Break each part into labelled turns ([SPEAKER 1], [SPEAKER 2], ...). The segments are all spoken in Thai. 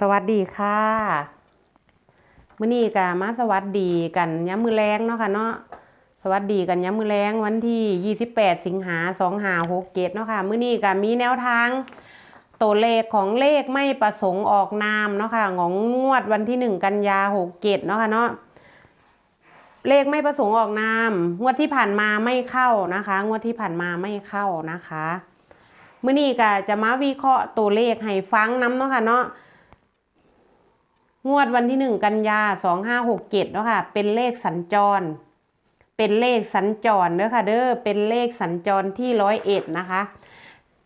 [SPEAKER 1] สวัสดีค่ะมื้อนี้ก็มาสวัสดีกันย้ำมือแรงเนาะค่ะเนาะสวัสดีกันย้ำมือแรงวันที่ 28 สิงหา2567เนาะค่ะมื้อนี้ก็มีแนวทางตัวเลขของเลขไม่ประสงค์ออกนามเนาะค่ะของงวดวันที่ 1 กันยา67เนาะค่ะเนาะเลขไม่ประสงค์ออกนามงวดที่ผ่านมาไม่เข้านะคะงวดที่ผ่านมาไม่เข้านะคะมื้อนี้ก็จะมาวิเคราะห์ตัวเลขให้ฟังน้ำเนาะค่ะเนาะ งวดวันที่หนึ่งกันยาสองห้าหกเจ็ดเนาะค่ะ เป็นเลขสัญจร เป็นเลขสัญจรเด้อค่ะ เด้อ เป็นเลขสัญจรที่ร้อยเอ็ดนะคะ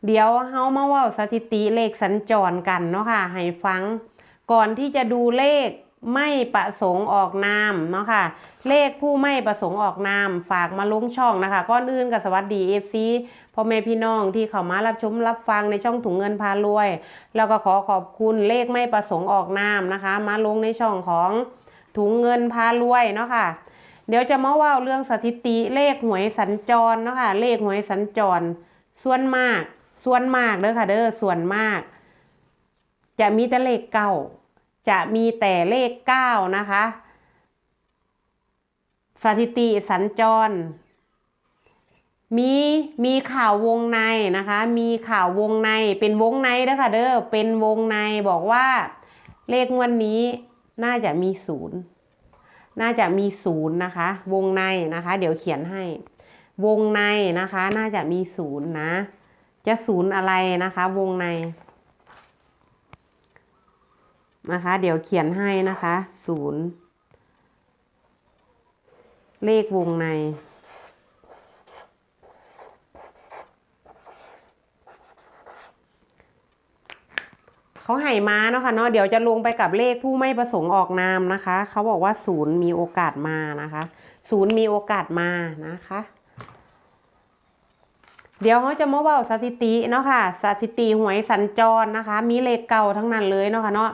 [SPEAKER 1] เดี๋ยวเฮามาว่าสถิติเลขสัญจรกันเนาะค่ะ ให้ฟัง ก่อนที่จะดูเลขไม่ประสงค์ออกนามเนาะค่ะ เลขผู้ไม่ประสงค์ออกนามฝากมาลงช่องนะคะก่อนอื่นกับสวัสดีเอฟซี พ่อแม่พี่น้องที่เข้ามารับชมรับฟังในช่องถุงเงินพารวย แล้วก็ขอขอบคุณเลขไม่ประสงค์ออกนามนะคะ มาลงในช่องของถุงเงินพารวยเนาะค่ะเดี๋ยวจะมาว่าเรื่องสถิติเลขหวยสัญจรเนาะค่ะเลขหวยสัญจร ส่วนมาก ส่วนมากเด้อค่ะเด้อส่วนมาก จะมีแต่เลขเก้าจะมีแต่เลขเก้านะคะ สถิติสัญจร มีมีข่าววงในนะคะ มีข่าววงในเป็นวงในเด้อค่ะเด้อเป็นวงในบอกว่า เลขวันนี้น่าจะมีศูนย์น่าจะมีศูนย์นะคะ วงในนะคะ เดี๋ยวเขียนให้ วงในนะคะ น่าจะมีศูนย์นะ จะศูนย์อะไรนะคะ วงในนะคะ เดี๋ยวเขียนให้นะคะศูนย์เลขวงใน เขาให้มาเนาะค่ะเนาะเดี๋ยวจะลงไปกับเลขผู้ไม่ประสงค์ออกนามนะคะ เขาบอกว่าศูนย์มีโอกาสมานะคะศูนย์มีโอกาสมานะคะ เดี๋ยวเขาจะมาว่าสถิติเนาะค่ะสถิติหวยสัญจรนะคะ มีเลขเก่าทั้งนั้นเลยเนาะค่ะเนาะ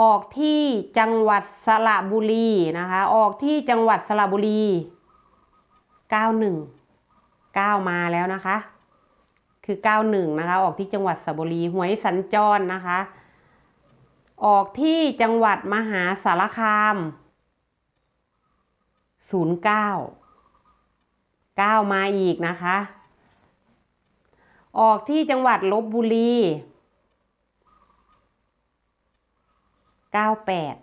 [SPEAKER 1] ออกที่จังหวัดสระบุรีนะคะ ออกที่จังหวัดสระบุรีเก้าหนึ่งเก้ามาแล้วนะคะ คือเก้าหนึ่งนะคะ ออกที่จังหวัดสระบุรี หวยสัญจรนะคะ ออกที่จังหวัดมหาสารคามศูนย์เก้าเก้ามาอีกนะคะ ออกที่จังหวัดลบบุรีเก้าแปด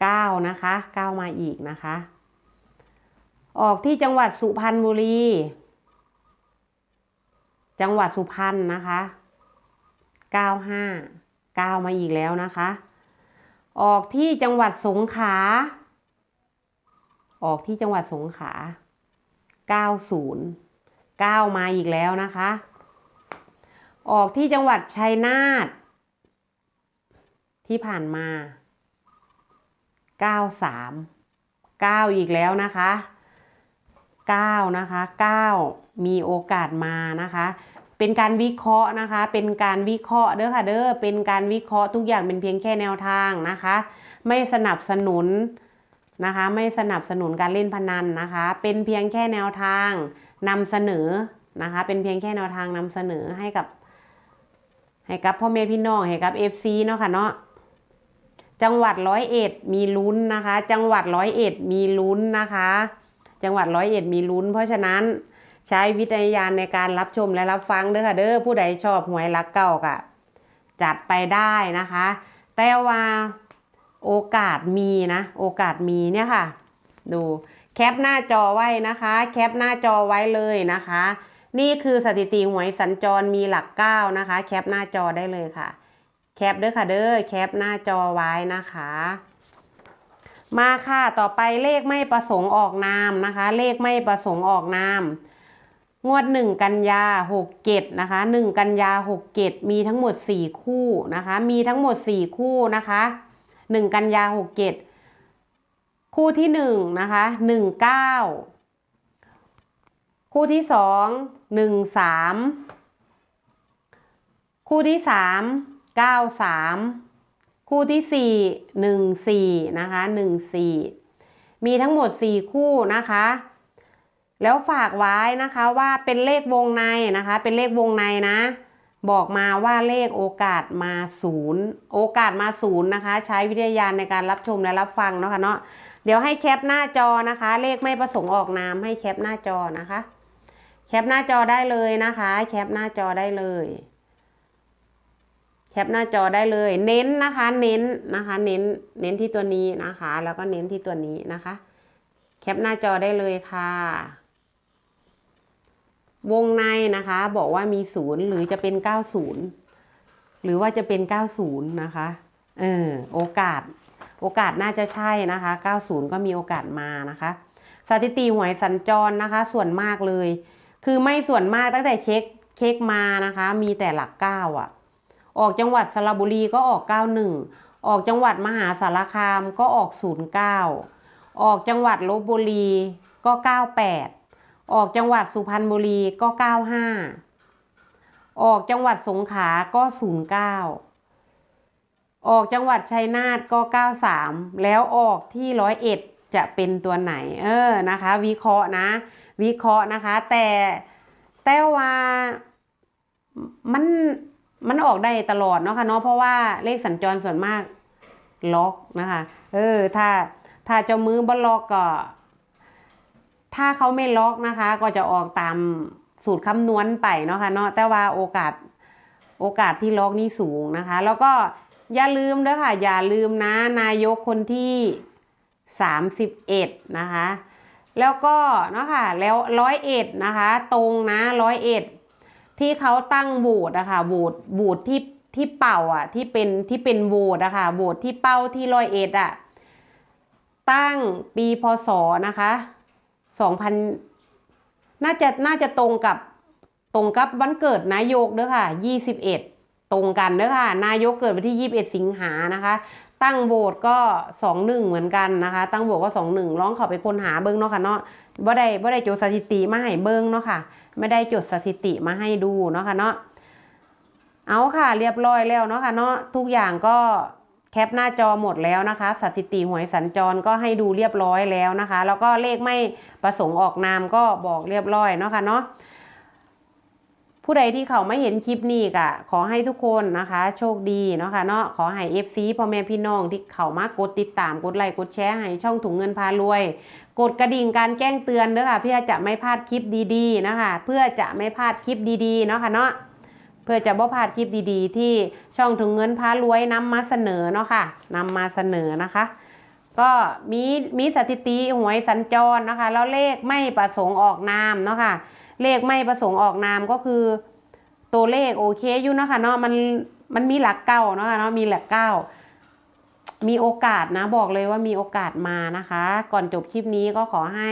[SPEAKER 1] เก้านะคะเก้ามาอีกนะคะ ออกที่จังหวัดสุพรรณบุรี จังหวัดสุพรรณนะคะเก้าห้าเก้ามาอีกแล้วนะคะ ออกที่จังหวัดสงขลา ออกที่จังหวัดสงขลาเก้าศูนย์เก้ามาอีกแล้วนะคะ ออกที่จังหวัดชัยนาทที่ผ่านมาเก้าสามเก้าอีกแล้วนะคะเก้านะคะเก้า มีโอกาสมานะคะ เป็นการวิเคราะห์นะคะ เป็นการวิเคราะห์เด้อค่ะเด้อเป็นการวิเคราะห์ทุกอย่างเป็นเพียงแค่แนวทางนะคะ ไม่สนับสนุนนะคะ ไม่สนับสนุนการเล่นพนันนะคะ เป็นเพียงแค่แนวทางนำเสนอนะคะ เป็นเพียงแค่แนวทางนำเสนอให้กับ ให้กับพ่อแม่พี่น้องให้กับ FC เนาะค่ะเนาะจังหวัดร้อยเอ็ดมีลุ้นนะคะ จังหวัดร้อยเอ็ดมีลุ้นนะคะ จังหวัดร้อยเอ็ดมีลุ้น เพราะฉะนั้น ใช้วิจารณญาณในการรับชมและรับฟังเด้อค่ะเด้อผู้ใดชอบหวยรักเก่ากะจัดไปได้นะคะ แต่ว่าโอกาสมีนะ โอกาสมีเนี่ยค่ะ ดูแคปหน้าจอไว้นะคะ แคปหน้าจอไว้เลยนะคะ นี่คือสถิติหวยสัญจรมีหลักเก้านะคะ แคปหน้าจอได้เลยค่ะ แคปเด้อค่ะเด้อแคปหน้าจอไว้นะคะ มาค่ะต่อไปเลขไม่ประสงค์ออกนามนะคะ เลขไม่ประสงค์ออกนาม งวดหนึ่งกันยาหกเจ็ดนะคะหนึ่งกันยาหกเจ็ดมีทั้งหมดสี่คู่นะคะ มีทั้งหมดสี่คู่นะคะหนึ่งกันยาหกเจ็ดคู่ที่หนึ่งนะคะหนึ่งเก้าคู่ที่สองหนึ่งสามคู่ที่สามเก้าสามคู่ที่สี่หนึ่งสี่นะคะหนึ่งสี่มีทั้งหมดสี่คู่นะคะ แล้วฝากไว้นะคะว่าเป็นเลขวงในนะคะ เป็นเลขวงในนะ บอกมาว่าเลขโอกาสมาศูนย์โอกาสมาศูนย์นะคะ ใช้วิทยาญาณในการรับชมและรับฟังเนาะค่ะเนาะเดี๋ยวให้แคปหน้าจอนะคะ เลขไม่ประสงค์ออกนามให้แคปหน้าจอนะคะ แคปหน้าจอได้เลยนะคะ แคปหน้าจอได้เลยแคปหน้าจอได้เลย เน้นนะคะ เน้นนะคะ เน้น เน้นที่ตัวนี้นะคะ แล้วก็เน้นที่ตัวนี้นะคะ แคปหน้าจอได้เลยค่ะ วงในนะคะ บอกว่ามีศูนย์หรือจะเป็นเก้าศูนย์หรือว่าจะเป็นเก้าศูนย์นะคะ เออโอกาส โอกาสน่าจะใช่นะคะเก้าศูนย์ก็มีโอกาสมานะคะ สถิติหวยสัญจรนะคะ ส่วนมากเลย คือไม่ส่วนมากตั้งแต่เช็คเช็คมานะคะ มีแต่หลักเก้าอะ ออกจังหวัดสระบุรีก็ออกเก้าหนึ่งออกจังหวัดมหาสารคามก็ออกศูนย์เก้าออกจังหวัดลบบุรีก็เก้าแปด ออกจังหวัดสุพรรณบุรีก็เก้าห้าออกจังหวัดสงขลาก็ศูนย์เก้าออกจังหวัดชัยนาทก็เก้าสามแล้วออกที่ร้อยเอ็ดจะเป็นตัวไหน เออนะคะ วิเคราะห์นะ วิเคราะห์นะคะ แต่แต่ว่ามันมันออกได้ตลอดเนาะค่ะเนาะเพราะว่าเลขสัญจรส่วนมากล็อกนะคะ เออ ถ้าถ้าเจ้ามือบล็อกก็ ถ้าเขาไม่ล็อกนะคะ ก็จะออกตามสูตรคำนวณไปเนาะค่ะเนาะแต่ว่าโอกาสโอกาสที่ล็อกนี่สูงนะคะ แล้วก็อย่าลืมด้วยค่ะ อย่าลืมนะนายกคนที่สามสิบเอ็ดนะคะ แล้วก็เนาะค่ะแล้วร้อยเอ็ดนะคะ ตรงนะร้อยเอ็ดที่เขาตั้งโบสนะคะโบสโบสที่ที่เป่าอะที่เป็นที่เป็นโบสอะค่ะโบสที่เป้าที่ร้อยเอ็ดอะตั้งปีพศนะคะ สองพันน่าจะน่าจะตรงกับตรงกับวันเกิดนายกเด้อค่ะยี่สิบเอ็ดตรงกันเด้อค่ะ นายกเกิดวันที่ยี่สิบเอ็ดสิงหานะคะ ตั้งโหวตก็สองหนึ่งเหมือนกันนะคะ ตั้งโหวตก็สองหนึ่งร้องเขาไปคนหาเบิ้งเนาะค่ะเนาะบ่ได้บ่ได้จดสถิติมาให้เบิ้งเนาะค่ะ ไม่ได้จดสถิติมาให้ดูเนาะค่ะเนาะเอาค่ะ เรียบร้อยแล้วเนาะค่ะเนาะทุกอย่างก็ แคปหน้าจอหมดแล้วนะคะ สถิติหวยสัญจรก็ให้ดูเรียบร้อยแล้วนะคะ แล้วก็เลขไม่ประสงค์ออกนามก็บอกเรียบร้อยเนาะค่ะเนาะผู้ใดที่เขาไม่เห็นคลิปนี้ก็ขอให้ทุกคนนะคะ โชคดีเนาะค่ะเนาะขอให้ FC พ่อแม่พี่น้องที่เขามากดติดตามกดไลค์กดแชร์ให้ช่องถุงเงินพารวย กดกระดิ่งการแจ้งเตือนเด้อค่ะเพื่อจะไม่พลาดคลิปดีๆนะคะ เพื่อจะไม่พลาดคลิปดีๆเนาะค่ะเนาะ เพื่อจะบ่พลาดคลิปดีๆ ที่ช่องถุงเงินพารวยนำมาเสนอเนาะค่ะนำมาเสนอนะคะ ก็มีมีสถิติหวยสัญจรนะคะ แล้วเลขไม่ประสงค์ออกนามเนาะค่ะ เลขไม่ประสงค์ออกนามก็คือ ตัวเลขโอเคอยู่เนาะค่ะเนาะมันมันมีหลักเก้าเนาะค่ะเนาะมีหลักเก้ามีโอกาสนะบอกเลยว่ามีโอกาสมานะคะ ก่อนจบคลิปนี้ก็ขอให้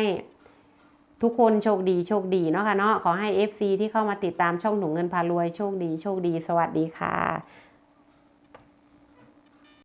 [SPEAKER 1] ทุกคนโชคดีโชคดีเนาะค่ะเนาะขอให้ FC ที่เข้ามาติดตามช่องหนุ่มเงินพารวยโชคดีโชคดี สวัสดีค่ะ